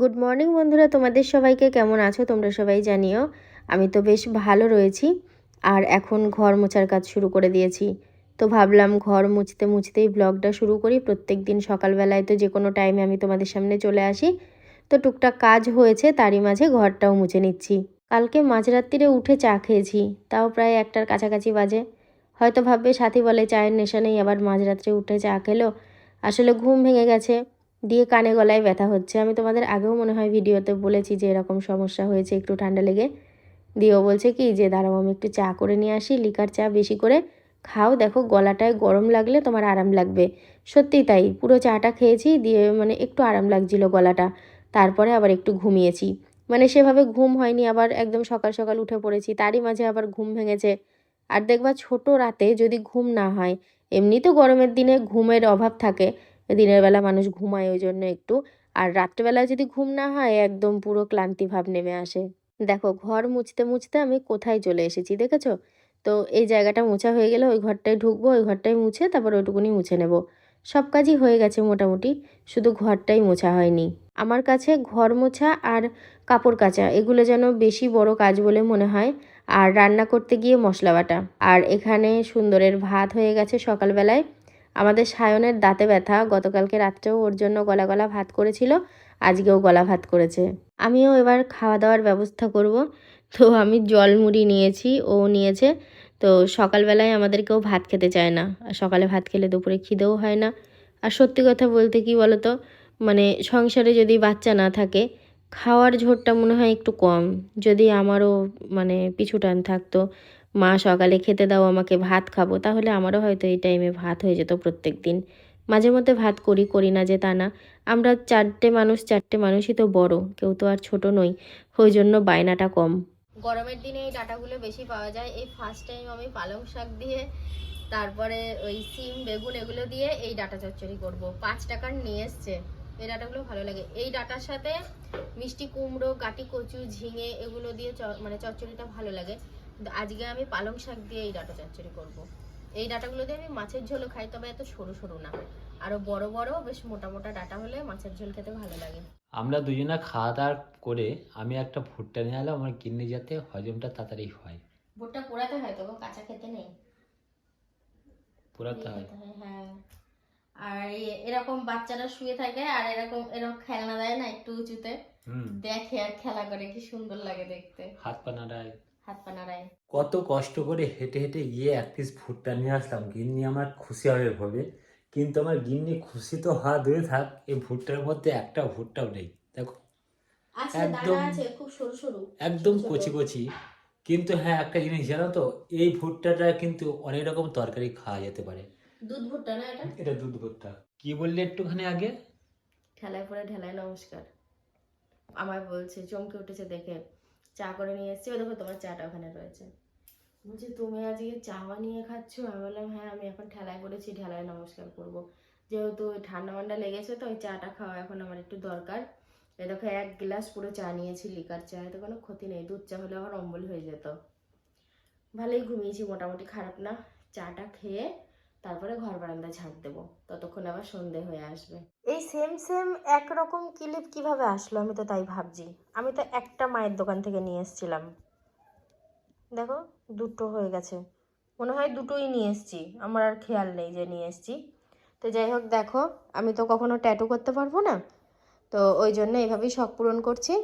Good morning বন্ধুরা। তোমাদের সবাইকে কেমন আছো? তোমরা সবাই জানিও। আমি তো বেশ ভালো রয়েছি। আর এখন ঘর মোছার কাজ শুরু করে দিয়েছি। তো ভাবলাম ঘর মুছতে মুছতেই ব্লগটা শুরু করি। প্রত্যেক দিন সকালবেলায় তো যে কোনো টাইমে আমি তোমাদের সামনে চলে আসি। তো টুকটাক কাজ হয়েছে, তারই মাঝে ঘরটাও মুছে নিচ্ছি। কালকে মাঝরাত্রিরে উঠে চা খেয়েছি। তাও প্রায় একটার কাছাকাছি বাজে। হয়তো ভাববে, সাথী বলে, চায়ের নেশা নেই। আবার মাঝরাত্রে উঠে চা খেলো। আসলে ঘুম ভেঙে গেছে। দিয়ে কানে গলায় ব্যথা হচ্ছে। আমি তোমাদের আগেও মনে হয় ভিডিওতে বলেছি যে এরকম সমস্যা হয়েছে একটু ঠান্ডা লেগে। দিয়েও বলছে কি যে, দাঁড়াও, আমি একটু চা করে নিয়ে আসি, লিকার চা বেশি করে খাও। দেখো, গলাটায় গরম লাগলে তোমার আরাম লাগবে। সত্যিই তাই, পুরো চাটা খেয়েছি, দিয়ে মানে একটু আরাম লাগছিল গলাটা। তারপরে আবার একটু ঘুমিয়েছি। মানে সেভাবে ঘুম হয়নি, আবার একদম সকাল সকাল উঠে পড়েছি, তারই মাঝে আবার ঘুম ভেঙেছে। আর দেখবা, ছোট রাতে যদি ঘুম না হয় এমনি তো গরমের দিনে ঘুমের অভাব থাকে। দিনের বেলা মানুষ ঘুমায় ওই জন্য একটু। আর রাত্রেবেলা যদি ঘুম না হয়, একদম পুরো ক্লান্তি ভাব নেমে আসে। দেখো, ঘর মুছতে মুছতে আমি কোথায় চলে এসেছি, দেখেছ? তো এই জায়গাটা মোছা হয়ে গেলে ওই ঘরটায় ঢুকবো, ওই ঘরটায় মুছে তারপর ওইটুকুনি মুছে নেব। সব কাজই হয়ে গেছে মোটামুটি, শুধু ঘরটাই মোছা হয়নি। আমার কাছে ঘর মোছা আর কাপড় কাচা, এগুলো যেন বেশি বড় কাজ বলে মনে হয়। আর রান্না করতে গিয়ে মশলা বাটা। আর এখানে সুন্দরের ভাত হয়ে গেছে সকালবেলায়। আমাদের সায়নের দাঁতে ব্যথা। গতকালকে রাত্রেও ওর জন্য গলা গলা ভাত করেছিল, আজকেও গলা ভাত করেছে। আমিও এবার খাওয়া দাওয়ার ব্যবস্থা করব। তো আমি জল মুড়ি নিয়েছি, ও নিয়েছে। তো সকালবেলায় আমাদের কেউ ভাত খেতে চায় না। আর সকালে ভাত খেলে দুপুরে খিদেও হয় না। আর সত্যি কথা বলতে কি বলো তো মানে সংসারে যদি বাচ্চা না থাকে, খাওয়ার ঝোরটা মনে হয় একটু কম। যদি আমারও মানে পিছু টান থাকতো মা, সকালে খেতে দাও, আমাকে ভাত খাব। তাহলে আমারও হয়তো এই টাইমে ভাত হয়ে যেত প্রত্যেক দিন মাঝে মধ্যে ভাত করি করি না যে তা না। আমরা চারটে মানুষ, চারটে মানুষই তো বড়। কেউ তো আর ছোট নই। ওই জন্য বায়নাটা কম। গরমের দিনে এই ডাটাগুলো বেশি পাওয়া যায়। এই ফার্স্ট টাইম আমি পালং শাক দিয়ে, তারপরে ওই সিম, বেগুন এগুলো দিয়ে এই ডাটা চচ্চড়ি করব। পাঁচ টাকার নিয়ে এসছে। এই ডাটাগুলো ভালো লাগে। এই ডাটার সাথে মিষ্টি কুমড়ো, গাটি কচু, ঝিঙে এগুলো দিয়ে মানে চচ্চড়িটা ভালো লাগে। আজকে আমি পালং শাক দিয়ে এই ডাটা চচ্চড়ি করব। এই ডাটাগুলো দিয়ে আমি মাছের ঝোলও খাই তবে এত সরু সরু না। আরও বড় বড় বেশ মোটা মোটা ডাটা হলে মাছের ঝোল খেতে ভালো লাগে। আমরা দুজনে খাওয়া দাওয়া করে আমি একটা ভুট্টা নিয়ে এলাম আমার কিডনি যাতে হজমটা তাড়াতাড়ি হয়। ভুট্টা পোড়াতে হয় তবে কাঁচা খেতে নেই। পুরাতে হয়। হ্যাঁ আর এরকম বাচ্চারা শুয়ে থাকে আর এরকম এরকম খেলনা দেয় না একটু উঁচুতে। দেখে আর খেলা করে কি সুন্দর লাগে দেখতে। হাত পা নাড়ায়। হাত পা নাড়ায়। কত কষ্ট করে হেঁটে হেঁটে গিয়ে এক পিস ভুট্টা নিয়ে আসলাম। গিন্নি আমার খুশি হবে ভাবে কিন্তু আমার গিন্নি খুশি তো হওয়া দূরে থাক এই ভুট্টার মধ্যে একটা ভুট্টাও নেই। দেখো একদম- একদম কচি কচি। কিন্তু হ্যাঁ একটা জিনিস জানো তো এই ভুট্টাটা কিন্তু অনেক রকম তরকারি খাওয়া যেতে পারে। দুধ ভুট্টা না এটা? এটা দুধ ভুট্টা। কি বললে একটুখানি আগে? ঠেলায় পরে ঢেলায় নমস্কার। আমায় বলছে চমকে উঠেছে দেখে। চা করে নিয়ে এসেছি। দেখো তোমার চাটা ওখানে রয়েছে। বলছি, তুমি আজকে চা বানিয়ে খাচ্ছ? আমি বললাম হ্যাঁ আমি এখন ঠেলায় পড়েছি ঢেলায় নমস্কার করব। যেহেতু ঠান্ডা মান্ডা লেগেছে তো, ওই চাটা খাওয়া এখন আমার একটু দরকার। এই দেখো, এক গ্লাস পুরো চা নিয়েছি, লিকার চা, এতে কোনো ক্ষতি নেই। দুধ চা হলে আমার অম্বল হয়ে যেত। ভালোই ঘুমিয়েছি, মোটামুটি খারাপ না। চাটা খেয়ে তারপরে ঘর বারান্দা ঝাঁট দেবো। ততক্ষণ আবার সন্ধে হয়ে আসবে। এই সেম সেম একরকম ক্লিপ কীভাবে আসলো? আমি তো তাই ভাবছি। আমি তো একটা মায়ের দোকান থেকে নিয়ে এসেছিলাম। দেখো, দুটো হয়ে গেছে। মনে হয় দুটোই নিয়ে এসেছি। আমার আর খেয়াল নেই যে নিয়ে এসেছি। তো যাই হোক, দেখো, আমি তো কখনো ট্যাটু করতে পারব না। তো ওই জন্য এভাবেই শখ পূরণ করছি।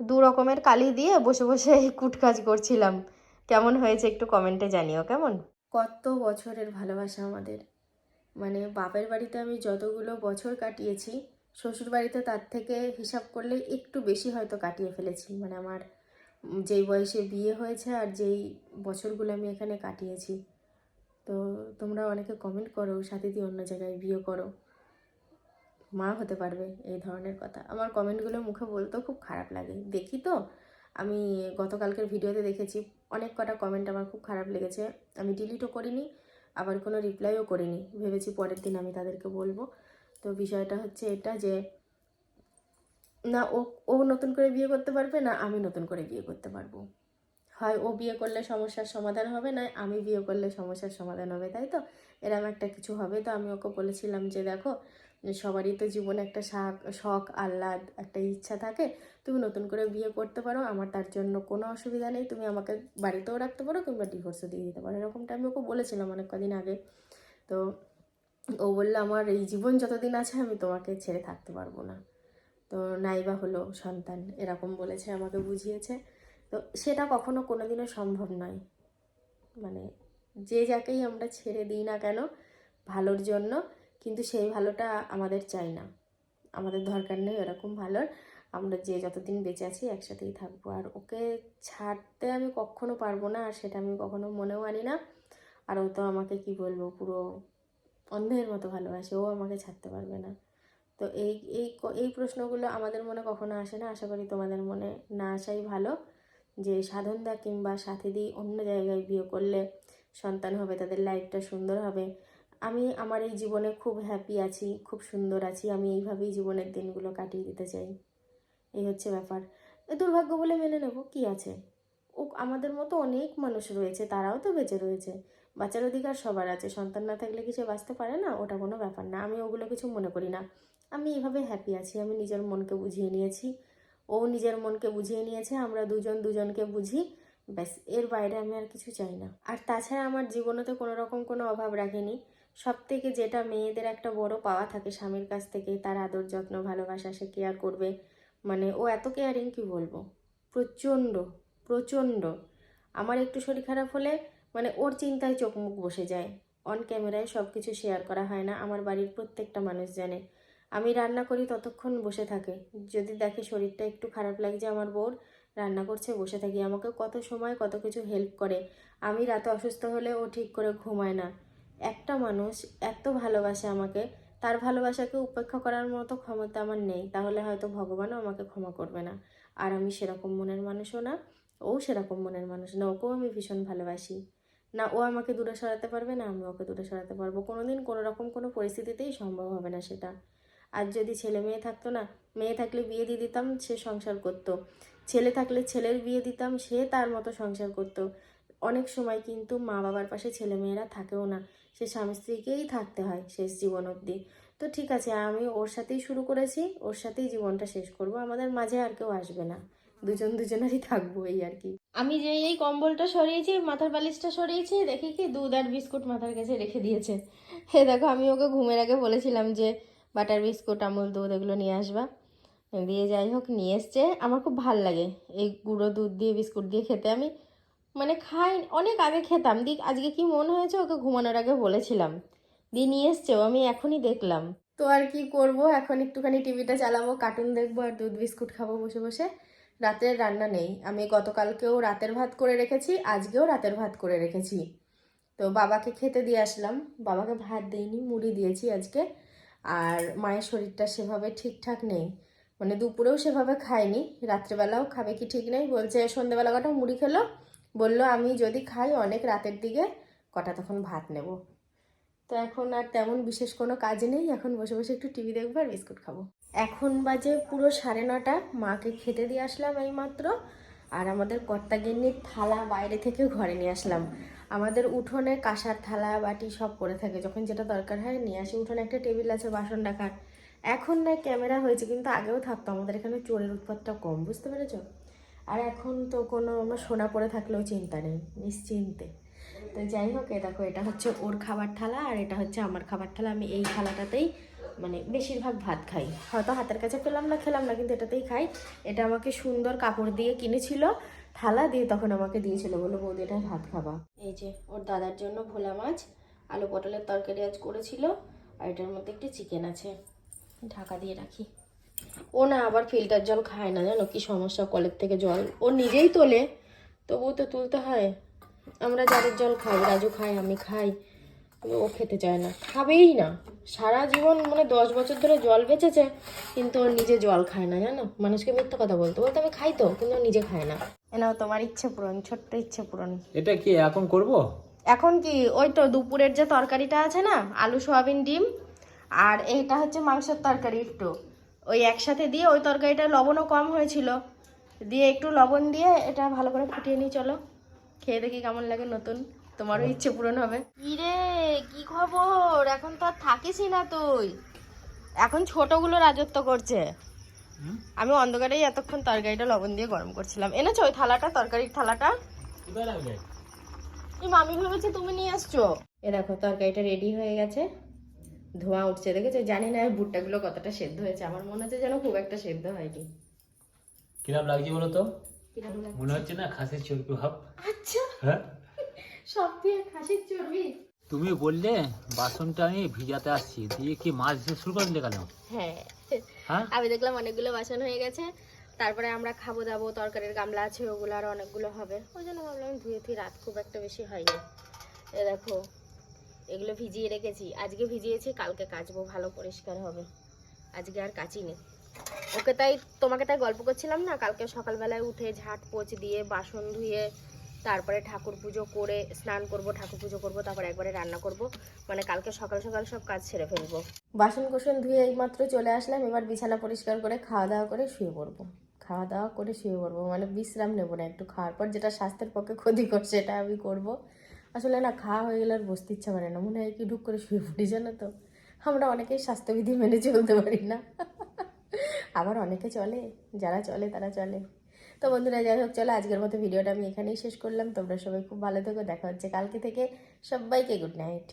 দু রকমের কালি দিয়ে বসে বসে এই কুটকাজ করছিলাম। কেমন হয়েছে একটু কমেন্টে জানিও, কেমন? কত বছরের ভালোবাসা আমাদের। মানে বাপের বাড়িতে আমি যতগুলো বছর কাটিয়েছি, শ্বশুর বাড়িতে তার থেকে হিসাব করলে একটু বেশি হয়তো কাটিয়ে ফেলেছি। মানে আমার যেই বয়সে বিয়ে হয়েছে আর যেই বছরগুলো আমি এখানে কাটিয়েছি। তো তোমরা অনেকে কমেন্ট করো সাথীদি অন্য জায়গায় বিয়ে করো। মা হতে পারবে এই ধরনের কথা। আমার কমেন্টগুলো মুখে বলতেও খুব খারাপ লাগে। দেখি তো, আমি গতকালকের ভিডিওতে দেখেছি অনেক কটা কমেন্ট আমার খুব খারাপ লেগেছে। আমি ডিলিটও করিনি, আবার কোনো রিপ্লাইও করিনি। ভেবেছি পরের দিন আমি তাদেরকে বলব। তো বিষয়টা হচ্ছে এটা যে, না ও ও নতুন করে বিয়ে করতে পারবে না আমি নতুন করে বিয়ে করতে পারব। হয় ও বিয়ে করলে সমস্যার সমাধান হবে না, আমি বিয়ে করলে সমস্যার সমাধান হবে, তাই তো? এরম একটা কিছু হবে। তো আমি ওকে বলেছিলাম যে, দেখো সবারই তো জীবনে একটা শাক, শখ, আহ্লাদ, একটা ইচ্ছা থাকে। তুমি নতুন করে বিয়ে করতে পারো, আমার তার জন্য কোনো অসুবিধা নেই। তুমি আমাকে বাড়িতেও রাখতে পারো কিংবা ডিভোর্সও দিয়ে দিতে পারো। এরকমটা আমি ওকে বলেছিলাম অনেক কদিন আগে। তো ও বলল, আমার এই জীবন যতদিন আছে, আমি তোমাকে ছেড়ে থাকতে পারব না। তো নাইবা হলো সন্তান, এরকম বলেছে, আমাকে বুঝিয়েছে। তো সেটা কখনো কোনো দিনও সম্ভব নয়। মানে যে যাকেই আমরা ছেড়ে দিই না কেন, ভালোর জন্য কিন্তু সেই ভালোটা আমাদের চাই না। আমাদের দরকার নেই এরকম ভালোর। আমরা যে যতদিন বেঁচে আছি একসাথেই থাকব। আর ওকে ছাড়তে আমি কখনো পারব না, আর সেটা আমি কখনো মনেও আনি না। আর ও তো আমাকে কি বলব, পুরো অন্ধের মতো ভালোবাসে। ও আমাকে ছাড়তে পারবে না। তো এই এই এই প্রশ্নগুলো আমাদের মনে কখনো আসে না। আশা করি তোমাদের মনে না আসাই ভালো। যে সাধনদা কিংবা সাথে সাথীদি অন্য জায়গায় বিয়ে করলে সন্তান হবে, তাদের লাইফটা সুন্দর হবে। আমি আমার এই জীবনে খুব হ্যাপি আছি, খুব সুন্দর আছি। আমি এইভাবেই জীবনের দিনগুলো কাটিয়ে দিতে চাই। এই হচ্ছে ব্যাপার। দুর্ভাগ্য বলে মেনে নেব, কি আছে? ও আমাদের মতো অনেক মানুষ রয়েছে, তারাও তো বেঁচে রয়েছে। বাচ্চার অধিকার সবার আছে, সন্তান না থাকলে কি সে বাঁচতে পারে না? ওটা কোনো ব্যাপার না, আমি ওগুলো কিছু মনে করি না। আমি এইভাবে হ্যাপি আছি, আমি নিজের মনকে বুঝিয়ে নিয়েছি। ও নিজের মনকে বুঝিয়ে নিয়েছে, আমরা দুজন দুজনকে বুঝি। ব্যাস, এর বাইরে আমি আর কিছু চাই না। আর তাছাড়া আমার জীবনেতে কোনো রকম কোনো অভাব রাখেনি। সব থেকে যেটা মেয়েদের একটা বড় পাওয়া থাকে স্বামীর কাছ থেকে তার আদর যত্ন, ভালোবাসা, সে কেয়ার করবে। মানে ও এত কেয়ারিং কি বলব? প্রচণ্ড প্রচণ্ড। আমার একটু শরীর খারাপ হলে মানে ওর চিন্তায় চোখ মুখ বসে যায়। অন ক্যামেরায় সব কিছু শেয়ার করা হয় না, আমার বাড়ির প্রত্যেকটা মানুষ জানে। আমি রান্না করি ততক্ষণ বসে থাকে। যদি দেখে শরীরটা একটু খারাপ লাগছে আমার বউর, রান্না করছে, বসে থাকি। আমাকে কত সময় কত কিছু হেল্প করে। আমি রাতে অসুস্থ হলে ও ঠিক করে ঘুমায় না। একটা মানুষ এত ভালোবাসে আমাকে, তার ভালোবাসাকে উপেক্ষা করার মতো ক্ষমতা আমার নেই, তাহলে হয়তো ভগবানও আমাকে ক্ষমা করবে না। আর আমি সেরকম মনের মানুষও না, ও সেরকম মনের মানুষ না, ওকেও আমি ভীষণ ভালোবাসি। না, ও আমাকে দূরে সরাতে পারবে না, আমি ওকে দূরে সরাতে পারব। কোনোদিন কোনো রকম কোনো পরিস্থিতিতেই সম্ভব হবে না সেটা। আর যদি ছেলে মেয়ে থাকতো না, মেয়ে থাকলে বিয়ে দিয়ে দিতাম, সে সংসার করতো। ছেলে থাকলে ছেলের বিয়ে দিতাম, সে তার মতো সংসার করতো। অনেক সময় কিন্তু মা বাবার পাশে ছেলে মেয়েরা থাকেও না। সে স্বামী স্ত্রীকেই থাকতে হয় শেষ জীবন অবধি। তো ঠিক আছে, আমি ওর সাথেই শুরু করেছি, ওর সাথেই জীবনটা শেষ করব, আমাদের মাঝে আর কেউ আসবে না। দুজন দুজনেরই থাকব এই আর কি। আমি যে এই কম্বলটা সরিয়েছি, মাথার বালিশটা সরিয়েছি, দেখি কি দুধ আর বিস্কুট মাথার কাছে রেখে দিয়েছে। হে দেখো, আমি ওকে ঘুমের আগে বলেছিলাম যে বাটার বিস্কুট, আমুল দুধ এগুলো নিয়ে আসবা। দিয়ে যাই হোক, নিয়ে এসছে। আমার খুব ভালো লাগে। এই গুঁড়ো দুধ দিয়ে বিস্কুট দিয়ে খেতে আমি। মানে খাই, অনেক আগে খেতাম। দিক আজকে কি মন হয়েছে ওকে ঘুমানোর আগে বলেছিলাম। দিয়ে নিয়ে এসছে, ও আমি এখনই দেখলাম। তো আর কি করব? এখন একটুখানি টিভিটা চালাবো, কার্টুন দেখব আর দুধ, বিস্কুট খাব বসে বসে। রাতের রান্না নেই। আমি গতকালকেও রাতের ভাত করে রেখেছি, আজকেও রাতের ভাত করে রেখেছি। তো বাবাকে খেতে দিয়ে আসলাম। বাবাকে ভাত দিইনি, মুড়ি দিয়েছি আজকে। আর মায়ের শরীরটা সেভাবে ঠিকঠাক নেই। মানে দুপুরেও সেভাবে খায়নি, রাত্রেবেলাও খাবে কি ঠিক নেই, বলছে সন্ধেবেলা কটা মুড়ি খেলো বলল, আমি যদি খাই অনেক রাতের দিকে, কটা তখন ভাত নেব? তো এখন আর তেমন বিশেষ কোনো কাজ নেই, এখন বসে বসে একটু টিভি দেখব আর বিস্কুট খাব। এখন বাজে পুরো সাড়ে নটা, মাকে খেতে দিয়ে আসলাম এই মাত্র আর আমাদের কর্তা গিন্নির থালা বাইরে থেকে ঘরে নিয়ে আসলাম। আমাদের উঠোনে কাঁসার থালা, বাটি সব পড়ে থাকে, যখন যেটা দরকার হয় নিয়ে আসি। উঠোনে একটা টেবিল আছে, বাসন রাখার। এখন না, ক্যামেরা হয়েছে, কিন্তু আগেও থাকতো, আমাদের এখানে চোরের উৎপাতটা কম, বুঝতে পেরেছ? আর এখন তো কোনো আমার সোনা পড়ে থাকলেও চিন্তা নেই, নিশ্চিন্তে। তো যাই হোক, এ দেখো, এটা হচ্ছে ওর খাবার থালা আর এটা হচ্ছে আমার খাবার থালা। আমি এই থালাটাতেই মানে বেশিরভাগ ভাত খাই। হয়তো হাতের কাছে পেলাম না, খেলাম না, কিন্তু এটাতেই খাই। এটা আমাকে সুন্দর কাপড় দিয়ে কিনেছিল, থালা দিয়ে তখন আমাকে দিয়েছিল বলো বৌদি, এটা ভাত খাবা। এই যে, ওর দাদার জন্য ভোলা মাছ, আলু পটলের তরকারি আজ করেছিল, আর এটার মধ্যে একটু চিকেন আছে। ঢাকা দিয়ে রাখি। ও না আবার ফিল্টার জল খায় না জানো কি সমস্যা কলের থেকে জল। ও নিজেই তোলে তবুও তো তুলতে হয়। আমরা যাদের জল খাই রাজু খাই আমি খাই ও খেতে চায় না। খাবেই না। সারা জীবন মানে দশ বছর ধরে জল বেঁচেছে কিন্তু ও নিজে জল খায় না জানো? মানুষকে মিথ্যা কথা বলতো। বলতো আমি খাই তো কিন্তু ও নিজে খায় না। এনাও তোমার ইচ্ছে পূরণ ছোট্ট ইচ্ছে পূরণ। এটা কি এখন করব? এখন কি? ওই তো দুপুরের যে তরকারিটা আছে না আলু সোয়াবিন ডিম আর এইটা হচ্ছে মাংসের তরকারি একটু। ওই একসাথে দিয়ে ওই তরকারিটা লবণও কম হয়েছিল। দিয়ে একটু লবণ দিয়ে এটা ভালো করে ফুটিয়ে নিই চলো। খেয়ে দেখি কেমন লাগে নতুন। তোমারও ইচ্ছে পূরণ হবে। কি রে কি খবর? এখন তো আর থাকিসই না তুই। এখন ছোটগুলো রাজত্ব করছে। আমি অন্ধকারেই এতক্ষণ তরকারিটা লবণ দিয়ে গরম করছিলাম। এনেছো ওই থালাটা তরকারির থালাটা? মামি ভেবেছে তুমি নিয়ে আসছো। এ দেখো তরকারিটা রেডি হয়ে গেছে। ধোঁয়া উঠছে। দেখেছ? জানি না এই ভুট্টাগুলো কতটা সেদ্ধ হয়েছে। আমার মনে হচ্ছে যেন খুব একটা সেদ্ধ হয়নি। কিরম লাগছে বলো তো? মনে হচ্ছে না খাসির চর্বি ভাব। আচ্ছা। হ্যাঁ? সব দিয়ে খাসির চর্বি? তুমি বললে বাসনটা আমি ভিজাতে আসছি। দিয়ে কি মাছ দিতে শুরু করে দিলে কেন? হ্যাঁ। হ্যাঁ? আমি দেখলাম অনেকগুলো বাসন হয়ে গেছে। তারপরে আমরা খাব দাবো তরকারির গামলা আছে ওগুলো আর অনেকগুলো হবে। ওই জন্য ভাবলাম ধুয়ে ধুয়ে রাত খুব একটা বেশি হয়নি। এ দেখো এগুলো ভিজিয়ে রেখেছি। আজকে ভিজিয়েছি, কালকে কাচবো, ভালো পরিষ্কার হবে। আজকে আর কাচিনি। ওকে তাই তোমাকে তাই গল্প করছিলাম না? কালকে সকালবেলায় উঠে ঝাট পোচ দিয়ে বাসন ধুয়ে তারপরে ঠাকুর পুজো করে স্নান করব, ঠাকুর পুজো করব, তারপরে একবারে রান্না করব। মানে কালকে সকাল সকাল সব কাজ সেরে ফেলব। বাসন কোসন ধুয়ে এইমাত্র চলে আসলাম, এবার বিছানা পরিষ্কার করে খাওয়া দাওয়া করে শুয়ে পড়ব। খাওয়া দাওয়া করে শুয়ে পড়ব মানে বিশ্রাম নেব না একটু। খাওয়ার পর যেটা স্বাস্থ্যের পক্ষে ক্ষতিকর, সেটা আমি করব। আসলে না খাওয়া হয়ে গেলে আর বসতে ইচ্ছা করে না। মনে হয় কি, ঢুক করে শুয়ে পড়ি, জানো তো? আমরা অনেকেই স্বাস্থ্যবিধি মেনে চলতে পারি না। আবার অনেকে চলে, যারা চলে তারা চলে। তো বন্ধুরা, যাই হোক, চলো আজকের মতো ভিডিওটা আমি এখানেই শেষ করলাম। তোমরা সবাই খুব ভালো থেকো, দেখা হচ্ছে কালকে থেকে। সবাইকে গুড নাইট।